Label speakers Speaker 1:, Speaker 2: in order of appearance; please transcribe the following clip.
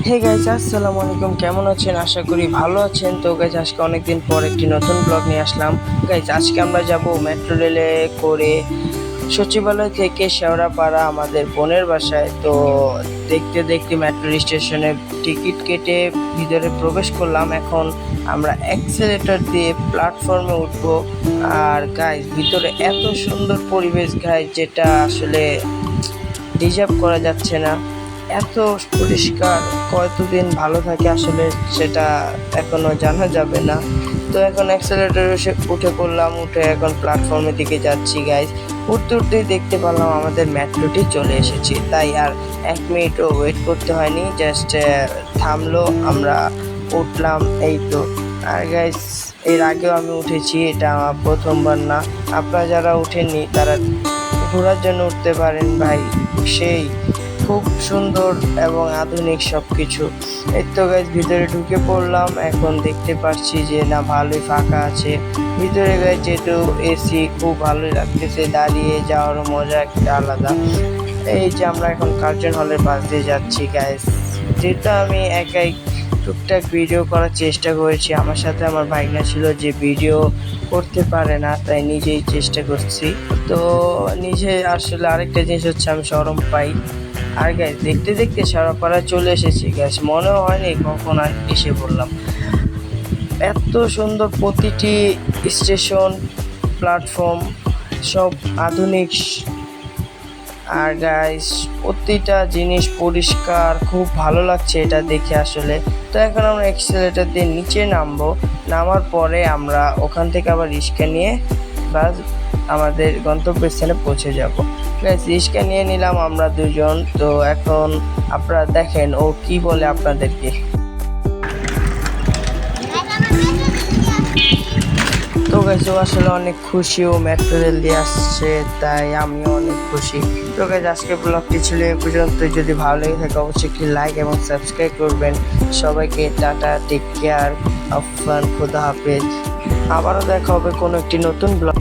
Speaker 1: আসসালামু আলাইকুম। কেমন আছেন? আশা করি ভালো আছেন। তো গাইজ আজকে অনেকদিন পর একটি নতুন ব্লগ নিয়ে আসলাম। গাইজ আজকে আমরা যাব মেট্রো রেলে করে সচিবালয় থেকে শেওড়াপাড়া, আমাদের বোনের বাসায়। তো দেখতে দেখতে মেট্রো স্টেশনে টিকিট কেটে ভিতরে প্রবেশ করলাম। এখন আমরা অ্যাক্সেলেটর দিয়ে প্ল্যাটফর্মে উঠবো। আর গাইজ ভিতরে এত সুন্দর পরিবেশ গাইজ যেটা আসলে ডিজার্ভ করা যাচ্ছে না। এত পরিষ্কার, কতদিন ভালো থাকে আসলে সেটা এখনও জানা যাবে না। তো এখন অ্যাক্সেলেটারে উঠে পড়লাম, উঠে এখন প্ল্যাটফর্মের দিকে যাচ্ছি গাইজ উঠতে উঠতেই দেখতে পেলাম আমাদের মেট্রোটি চলে এসেছি। তাই আর এক মিনিটও ওয়েট করতে হয়নি জাস্ট থামলো, আমরা উঠলাম, এই তো। আর গাইজ এর আগেও আমি উঠেছি, এটা আমার প্রথমবার না। আপনারা যারা উঠেননি তারা ঘোরার জন্য উঠতে পারেন, ভাই। সেই খুব সুন্দর এবং আধুনিক সব কিছু এই তো গাইজ ভিতরে ঢুকে পড়লাম। এখন দেখতে পাচ্ছি যে না, ভালোই ফাঁকা আছে। ভিতরে গাইজ যেহেতু এসি খুব ভালোই লাগতেছে, দাঁড়িয়ে যাওয়ার মজা একটা আলাদা। এই যে আমরা এখন কার্জন হলের পাশ দিয়ে যাচ্ছি গাইজ যেহেতু আমি একাই টুকটাক ভিডিও করার চেষ্টা করেছি, আমার সাথে আমার ভাইনা ছিল যে ভিডিও করতে পারে না, তাই নিজেই চেষ্টা করছি। তো নিজে আসলে আরেকটা জিনিস হচ্ছে আমি সরম পাই। আর গ্যাস দেখতে দেখতে সারাপাড়া চলে এসেছি গ্যাস মনেও হয়নি কখন আর এসে পড়লাম। এত সুন্দর প্রতিটি স্টেশন প্ল্যাটফর্ম সব আধুনিক আর গাইস প্রতিটা জিনিস পরিষ্কার, খুব ভালো লাগছে এটা দেখে আসলে। তো এখন আমরা এক্সেলেটার দিয়ে নিচে নামবো। নামার পরে আমরা ওখান থেকে আবার রিক্সা নিয়ে বাস আমাদের গন্তব্যস্থানে পৌঁছে যাব। গাইস রিক্সা নিয়ে নিলাম আমরা দুজন। তো এখন আপনারা দেখেন ও কি বলে আপনাদেরকে। গাইজ আসলে অনেক খুশি ও ম্যাটেরিয়াল দিয়ে আসছে, তাই আমিও অনেক খুশি। তো গাইজ আজকে ব্লগটি ছিল এ পর্যন্ত যদি ভালো লেগে থাকে, অবশ্যই একটি লাইক এবং সাবস্ক্রাইব করবেন। সবাইকে টাটা টেক কেয়ার আফান খুদা হাফেজ। আবারও দেখা হবে কোনো একটি নতুন ব্লগ